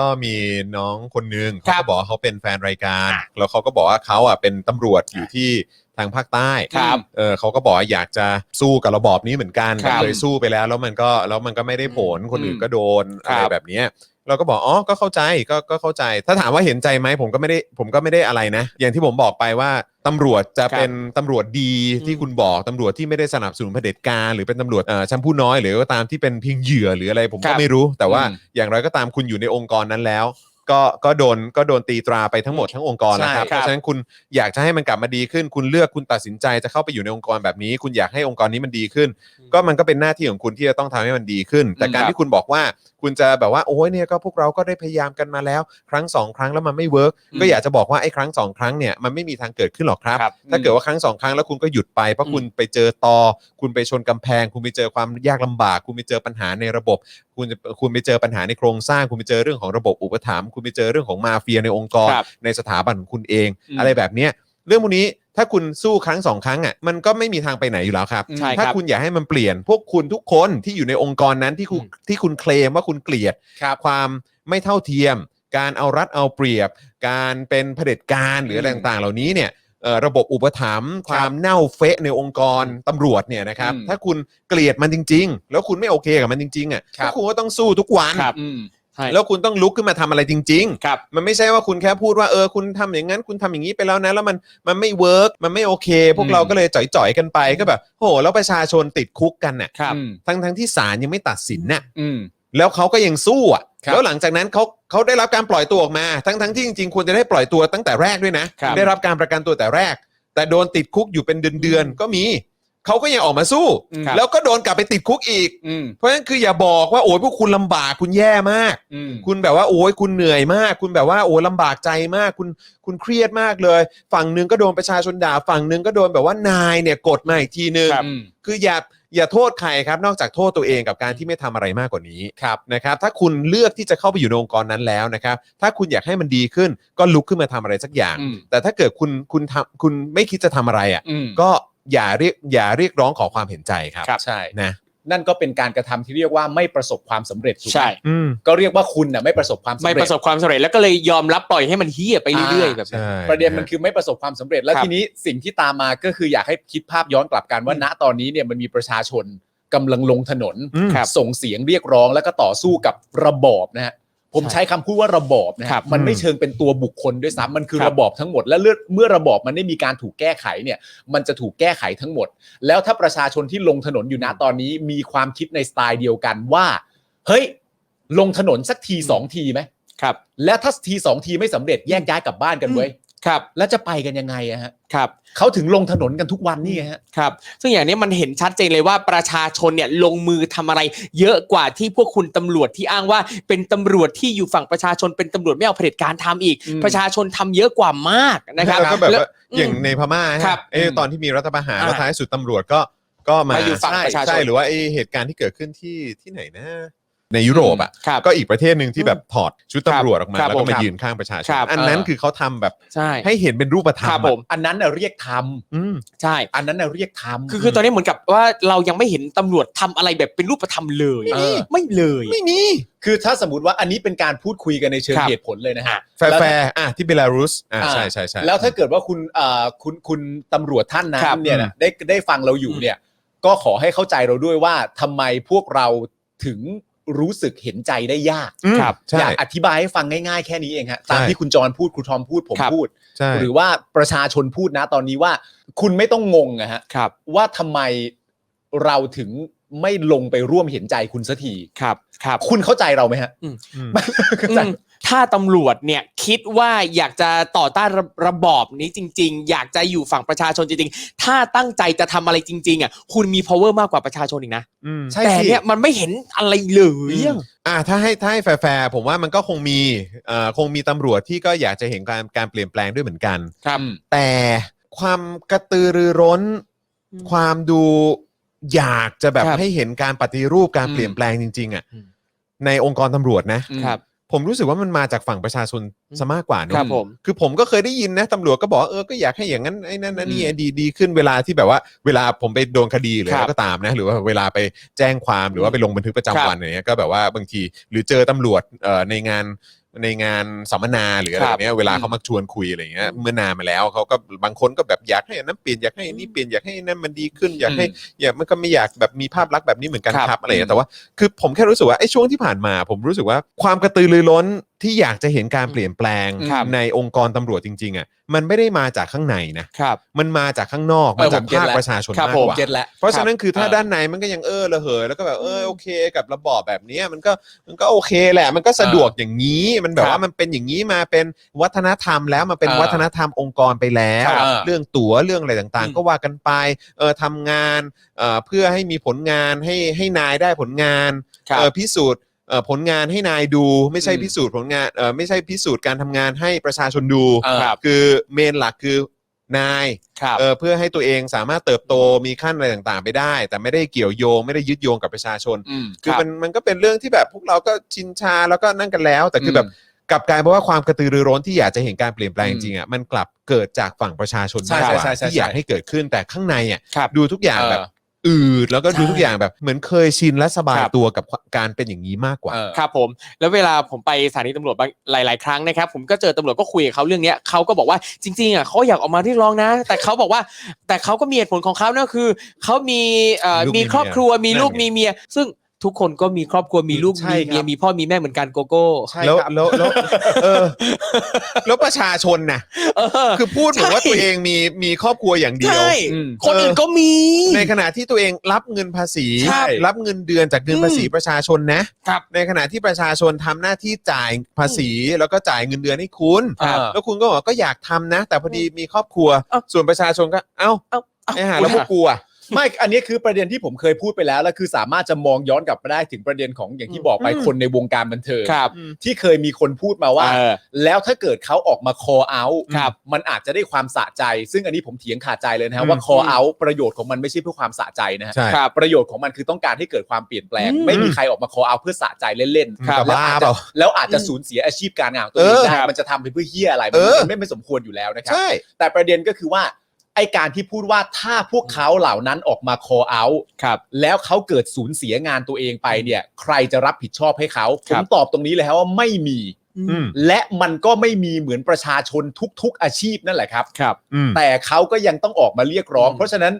ก็มีน้องคนหนึงคเขารับก็บอกว่าเขาเป็นแฟนรายการอะแล้วเขาก็บอกว่าเขาอะเป็นตำรวจอยู่ที่ทางภาคใต้ครับเออเขาก็บอกว่าอยากจะสู้กับระบอบนี้เหมือนกันครับ เคยสู้ไปแล้ว แล้วมันก็แล้วมันก็ไม่ได้ผลคนอื่นก็โดนครัอะไรบแบบเนี้ย เราก็บอกอ๋อก็เข้าใจก็ก็เข้าใจ ถ้าถามว่าเห็นใจไหมผมก็ไม่ได้ผมก็ไม่ได้อะไรนะ อย่างที่ผมบอกไปว่าตำรวจจะเป็นตำรวจดีที่คุณบอกตำรวจที่ไม่ได้สนับสนุนเผด็จการหรือเป็นตำรวจเอ่อชั้นผู้น้อยหรือก็ตามที่เป็นเพียงเหยื่อหรืออะไรผมครัก็บไม่รู้ แต่ว่าอืมอย่างไรก็ตามคุณอยู่ในองค์กรนั้นแล้วก็ก็โดนก็โดนตีตราไปทั้งหมดทั้งองค์กรแล้วครับใช่ครับเพราะฉะนั้นคุณอยากจะให้มันกลับมาดีขึ้น คุณเลือกคุณตัดสินใจจะเข้าไปอยู่ในองค์กรแบบนี้ คุณอยากให้องค์กรนี้มันดีขึ้น ก็มันก็เป็นหน้าที่ของคุณที่จะต้องทำให้มันดีขึ้น แต่การครับที่คุณบอกว่า คุณจะแบบว่าโอ้ยเนี่ยก็พวกเราก็ได้พยายามกันมาแล้ว ครั้งสองครั้งแล้วมันไม่เวิร์กอืมก็อยากจะบอกว่าไอ้ครั้งสองครั้งเนี่ยมันไม่มีทางเกิดขึ้นหรอกครับ ครับถ้าเกิดว่าครั้งสองครั้งแล้วคุณก็หยุดไปเพราะอืม คุณไปเจอตอ คุณไปชนกำแพง คุณไปเจอความยากลำบาก คุณไปเจอปัญหาในระบบ คุณจะคุณไปเจอปัญหาในโครงสร้าง คุณไปเจอเรื่องของระบบอุปถัมภ์คุณไปเจอเรื่องของมาเฟียในองค์กร ครับ ในสถาบันของคุณเอง อืมอะไรแบบเนี้ย เรื่องพวกนี้ถ้าคุณสู้ครั้งสองครั้งอะมันก็ไม่มีทางไปไหนอยู่แล้วครับ ใช่ถ้าครับคุณอยากให้มันเปลี่ยน พวกคุณทุกคนที่อยู่ในองค์กรนั้นที่คุณที่คุณเคลมว่าคุณเกลียดครับ ความไม่เท่าเทียม การเอารัดเอาเปรียบ การเป็นเผด็จการหรืออะไรอืมต่างๆ เหล่านี้เนี่ยเอ่อระบบอุปถัมภ์ความเน่าเฟะในองค์กรตำรวจเนี่ยนะครับ อืมถ้าคุณเกลียดมันจริง ๆ แล้วคุณไม่โอเคกับมันจริงๆอะครับ ก็คุณก็ต้องสู้ทุกวัน ครับอืม ใช่ แล้วคุณต้องลุกขึ้นมาทำอะไรจริง ๆ ครับ มันไม่ใช่ว่าคุณแค่พูดว่าเออคุณทำอย่างนั้นคุณทำอย่างนี้ไปแล้วนะ แล้วมันมันไม่เวิร์กมันไม่โอเค พวกอืมเราก็เลยจ่อยๆกันไปก็แบบโหแล้วประชาชนติดคุกกันน่ะครับ อืมทั้งทั้งที่ศาลยังไม่ตัดสินน่ะอืม แล้วเขาก็ยังสู้อะครับแล้วหลังจากนั้นเขาเขาได้รับการปล่อยตัวออกมา ทั้งทั้งที่จริงๆควรจะได้ปล่อยตัวตั้งแต่แรกด้วยนะ ครับ ได้รับการประกันตัวแต่แรก แต่โดนติดคุกอยู่เป็นเดือนๆก็มี เขาก็ยังออกมาสู้ ครับ แล้วก็โดนกลับไปติดคุกอีก อืมเพราะฉะนั้นคืออย่าบอกว่าโอ้ยพวกคุณลำบากคุณแย่มาก อืม คุณแบบว่าโอ้ยคุณเหนื่อยมาก คุณแบบว่าโอ้ยลำบากใจมาก คุณคุณเครียดมากเลย ฝั่งหนึ่งก็โดนประชาชนด่าฝั่งหนึ่งก็โดนแบบว่านายเนี่ยกดมาอีกทีนึง ครับ อืม คืออย่าอย่าโทษใครครับ นอกจากโทษตัวเองกับการที่ไม่ทำอะไรมากกว่านี้ครับนะครับ ถ้าคุณเลือกที่จะเข้าไปอยู่ในองค์กรนั้นแล้วนะครับ ถ้าคุณอยากให้มันดีขึ้นก็ลุกขึ้นมาทำอะไรสักอย่าง อืม แต่ถ้าเกิดคุณคุณทำคุณไม่คิดจะทำอะไรอะ อืม ก็ อย่าเรียกอย่าเรียกร้องขอความเห็นใจครับครับ ใช่ นะนั่นก็เป็นการกระทำที่เรียกว่าไม่ประสบความสำเร็จถูกไหมใช่ อืมก็เรียกว่าคุณน่ะไม่ประสบความสำไม่เร็ปจระสบความสำเร็จแล้วก็เลยยอมรับปล่อยให้มันเฮี้ยไปเรื่อยๆอ่าแบบนั้น ใช่ประเด็นมันคือไม่ประสบความสำเร็จ แล้วครับ ทีนี้สิ่งที่ตามมาก็คืออยากให้คิดภาพย้อนกลับกันว่าณตอนนี้เนี่ยมันมีประชาชนกำลังลงถนน อืม ครับ ส่งเสียงเรียกร้องแล้วก็ต่อสู้กับระบอบนะฮะ ผมใช่ใช้คำพูดว่าระบอบนะครัฮะบมันไม่เชิงเป็นตัวบุคคลด้วยซ้ำมันคือครับระบอบทั้งหมด และเลือดเมื่อระบอบมันได้มีการถูกแก้ไขเนี่ยมันจะถูกแก้ไขทั้งหมด แล้วถ้าประชาชนที่ลงถนนอยู่นะตอนนี้มีความคิดในสไตล์เดียวกันว่า เฮ้ย ลงถนนสักทีสองทีไหมครับ และถ้าทีสองทีไม่สำเร็จแยกย้ายกลับบ้านกันเว้ย ครับแล้วจะไปกันยังไงอะฮะครับเขาถึงลงถนนกันทุกวันนี่ไงฮะครับ ซึ่งอย่างนี้มันเห็นชัดเจนเลยว่าประชาชนเนี่ยลงมือทำอะไร เยอะกว่าที่พวกคุณตำรวจที่อ้างว่าเป็นตำรวจที่อยู่ฝั่งประชาชนเป็นตำรวจไม่เอาเผด็จการทำอีกอืมประชาชนทำเยอะกว่ามากนะครับแล้วก็แบบแล้วว่าอย่างอืมในพม่าครับเอ้ยอืมตอนที่มีรัฐประหารอ่าแล้วท้ายสุดตำรวจก็ก็มามาอยู่ฝั่งใช่ประชาชนใช่หรือว่าไอเหตุการณ์ที่เกิดขึ้นที่ที่ไหนนะ ในยุโรปอะครับก็อีกประเทศหนึ่งที่แบบถอดชุดตำรวจออกมาครับแล้วก็ผมมาครับยืนข้างประชาชนครับอันนั้นเออ คือเขาทำแบบใช่ให้เห็นเป็นรูปธรรครับมผอะมอันนั้นน่ะเรียกทอืมใช่ำอันนั้นน่ะเรียกทำ คือคือตอนนี้เหมือนกับว่าเรายังไม่เห็นตำรวจทำอะไรแบบเป็นรูปธรรมเลยเออไม่เลย ไม่มีคือถ้าสมมติว่าอันนี้เป็นการพูดคุยกันในเชิงครับ เหตุผลเลยนะฮะ แฟร์แล้วแฟร์อะที่เบลารุสอะอ่าใช่ใช่ใช่ แล้วถ้าเกิดว่าคุณเอ่อคุณคุณตำรวจท่านนั้ครันบเนี่ยนะได้ได้ฟังเราอยู่เนี่ย ก็ขอให้เข้าใจเราด้วยว่าทำไมพวกเราถึง รู้สึกเห็นใจได้ยากอืมครับใช่ อยากอธิบายให้ฟังง่ายๆ แค่นี้เองฮะตามใช่ที่คุณจรพูดครูทอมพูดผมครับ พูด ใช่ หรือว่าประชาชนพูดนะตอนนี้ว่า คุณไม่ต้องงงอะฮะครับ ว่าทำไมเราถึง ไม่ลงไปร่วมเห็นใจคุณสักทีครับครับคุณเข้าใจเราไหมฮะอืมเข้าใจ อืมถ้าตำรวจเนี่ยคิดว่าอยากจะต่อต้านระระบอบนี้จริง ๆ อยากจะอยู่ฝั่งประชาชนจริงๆ ถ้าตั้งใจจะทำอะไรจริง ๆอะคุณมี power มากกว่าประชาชนอีกนะ อืม ใช่แต่สิเนี่ยมันไม่เห็นอะไรเลยอะ อ่าถ้าให้ถ้าให้แฟร์ๆผมว่ามันก็คงมีเอ่อคงมีตำรวจที่ก็อยากจะเห็นการการเปลี่ยนแปลงด้วยเหมือนกัน ครับ แต่ความกระตือรือร้น อืม ความดู อยากจะแบบครับให้เห็นการปฏิรูปการอืมเปลี่ยนแปลงจริง ๆอะอืม ในองค์กรตำรวจนะอืมครับ ผมรู้สึกว่ามันมาจากฝั่งประชาชนซะมากกว่าเนครัอะบผม คือผมก็เคยได้ยินนะตำรวจก็บอกว่าเออก็อยากให้อย่างนั้นไอ้นั่นนั่นนี่อืมดีดีขึ้นเวลาที่แบบว่าเวลาผมไปโดนคดีหรือครัอะไรบก็ตามนะ หรือว่าเวลาไปแจ้งความหรือว่าไปลงบันทึกประจำวันอะไรเงี้ยก็แบบว่าบางทีหรือเจอตำรวจเอ่อในงาน ในงานสัมมนาหรืออะไรครับแบบเนี้ยเวลาเขามักชวนคุยอะไรเงี้ยเมื่อนานมาแล้วเขาก็บางคนก็แบบอยากให้อันนั้นเปลี่ยนอยากให้อันนี้เปลี่ยนอยากให้อันนั้นมันดีขึ้นอยากให้อยากมันก็ไม่อยากแบบมีภาพลักษณ์แบบนี้เหมือนกันครับครับอะไรอย่างเงี้ยแต่ว่าคือผมแค่รู้สึกว่าไอ้ช่วงที่ผ่านมา ผมรู้สึกว่าความกระตือรือร้นที่อยากจะเห็นการเปลี่ยนแปลงครับ ในองค์กรตำรวจจริงๆอะมันไม่ได้มาจากข้างในนะ ครับ มันมาจากข้างนอกเอมาอจากผมเก็ตภาคแล้ว ประชาชนครับมากผมกว่า เก็ตแล้ว เพราะฉะนั้นคือถ้าเออด้านในมันก็ยังเออระเหยแล้วก็แบบเออโอเคกับระบอบแบบเนี้ยมันก็มันก็โอเคแหละ มันก็สะดวกอย่างนี้ มันแบบครับว่ามันเป็นอย่างนี้มาเป็นวัฒนธรรมแล้วมันเป็นเออวัฒนธรรมองค์กรไปแล้ว ครับเรื่องตั๋วเรื่องอะไรต่างอืมๆก็ว่ากันไปเออทำงานเอ่อเพื่อให้มีผลงานให้ให้นายได้ผลงานครับ เออพิสูจน์ เอ่อผลงานให้นายดูไม่ใช่อืมพิสูจน์ผลงานเออไม่ใช่พิสูจน์การทำงานให้ประชาชนดูเออครับ คือเมนหลักคือนายครับ เออเพื่อให้ตัวเองสามารถเติบโตมีขั้นอะไรต่างๆ ไปได้ แต่ไม่ได้เกี่ยวโยง ไม่ได้ยึดโยงกับประชาชน อืมคือครับ มันมันก็เป็นเรื่องที่แบบพวกเราก็ชินชาแล้วก็นั่นกันแล้ว แต่คืออมแบบกลับกลายเป็นว่าความกระตือรือร้นที่อยากจะเห็นการเปลี่ยนแปลงอืจมริงๆอะมันกลับเกิดจากฝั่งประชาชนใช่มากกว่าใช่ใช่ใช่ที่อยากให้เกิดขึ้นแต่ข้างในอะครับ ดูทุกอย่างเออ แบบ อืดแล้วก็ดูใช่ทุกอย่างแบบเหมือนเคยชินและสบายครับ ตัวกับการเป็นอย่างนี้มากกว่า เออ ครับผมแล้วเวลาผมไปสถานีตำรวจบางหลาย ๆ ครั้งนะครับผมก็เจอตำรวจก็คุยกับเขาเรื่องเนี้ยเขาก็บอกว่าจริง ๆอะเขาอยากออกมาเรียกร้องนะ แต่เขาบอกว่าแต่เขาก็มีเหตุผลของเขานะคือเขามีเอ่อลูกมีมีครอบครัวเมีมียลูกนั่นไง มีเมีย ซึ่ง ทุกคนก็มีครอบครัวมีลูกใช่มีเมียครับมีพ่อมีแม่เหมือนกันโกโก้ใช่แล้วครับแล้วแล้วเออแล้วประชาชนนะเออ คือพูดเหมือนว่าใช่ ตัวเองมีมีครอบครัวอย่างเดียว ใช่อืม คนอื่นก็มี ในขณะที่ตัวเองรับเงินภาษี ใช่รับเงินเดือนจากเงินภาษีอืมประชาชนนะครับ ในขณะที่ประชาชนทำหน้าที่จ่ายภาษีแล้วก็จ่ายเงินเดือนให้คุณ ครับ แล้วคุณก็บอกก็อยากทำนะ แต่พอดีมีครอบครัว เอ้าส่วนประชาชนก็เอ้าเอ้าเอ้าไอ้ห่าแล้วพวกกูอะ ไม่ อันนี้คือประเด็นที่ผมเคยพูดไปแล้ว แล้วคือสามารถจะมองย้อนกลับมาได้ถึงประเด็นของอย่างที่บอกไปอืมคนในวงการบันเทิงครับ ที่เคยมีคนพูดมาว่า เออแล้วถ้าเกิดเขาออกมา call out ครับมันอาจจะได้ความสะใจ ซึ่งอันนี้ผมเถียงขาดใจเลยนะฮะอืมว่า call out ประโยชน์ของมันไม่ใช่เพื่อความสะใจนะฮะใช่ครับประโยชน์ของมันคือต้องการให้เกิดความเปลี่ยนแปลงอืมไม่มีใครออกมา call out เพื่อสะใจเล่นครับแล้วอาจบ้าเปจะล่าแล้วอาจจะสูญเสียอาชีพการงานของตัวเองเออได้ครับ มันจะทำไปเพื่อเฮียอะไรเออ มันไม่ไม่สมควรอยู่แล้วนะครับ ใช่ แต่ประเด็นก็คือว่า ไอการที่พูดว่าถ้าพวกเขาเหล่านั้นออกมา call out ครับแล้วเขาเกิดสูญเสียงานตัวเองไปเนี่ย ใครจะรับผิดชอบให้เขาผครัมบ ตอบตรงนี้เลยครับว่าไม่มี อืมและมันก็ไม่มีเหมือนประชาชนทุก ๆ อาชีพนั่นแหละครับ ครับ อืม แต่เขาก็ยังต้องออกมาเรียกร้องอืมเพราะฉะนั้น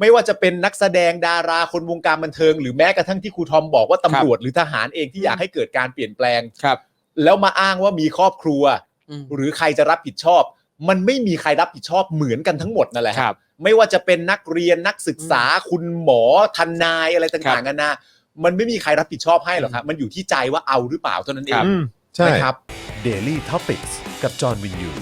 ไม่ว่าจะเป็นนักแสดงดาราคนวงการบันเทิง หรือแม้กระทั่งที่ครูทอมบอกว่าตำรวจหรือทหารเองที่อยากให้เกิดการเปลี่ยนแปลง ครับ แล้วมาอ้างว่ามีครอบครัว อืม หรือใครจะรับผิดชอบ มันไม่มีใครรับผิดชอบเหมือนกันทั้งหมดนั่นแหละครับ ไม่ว่าจะเป็นนักเรียนนักศึกษาคุณหมอทนายอะไรครัต่างบๆกันานะมันไม่มีใครรับผิดชอบให้หรอกครับ มันอยู่ที่ใจว่าเอาหรือเปล่าเท่านั้นเองอืมใช่ นะครับ Daily Topics กับจอห์นวินยู